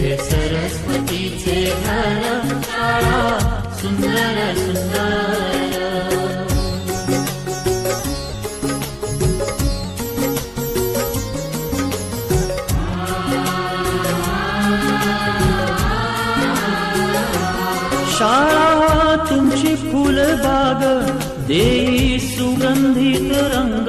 हे सरस्वतीचे शाळा सुंदर सुंदर. शाळा तुमची फुलबाग देई सुगंधित रंग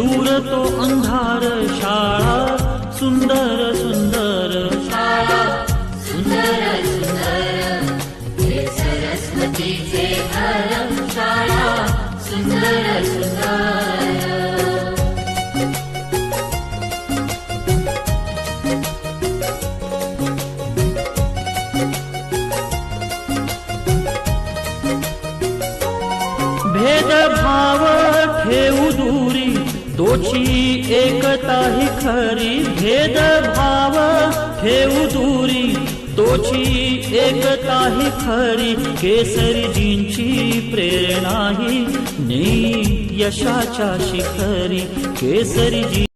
दूर तो अंधार शाळा सुंदर सुंदर शाळा सुंदर सरस्वतीचे घर शाळा सुंदर सुंदर। भेदभाव ठेवू दूरी दोची एकता ही खरी भेदभाव. ठेऊ दूरी. तोची एकता ही खरी. केसरीजींची प्रेरणा ही नेई यशाच्या शिखरी. केसरीजी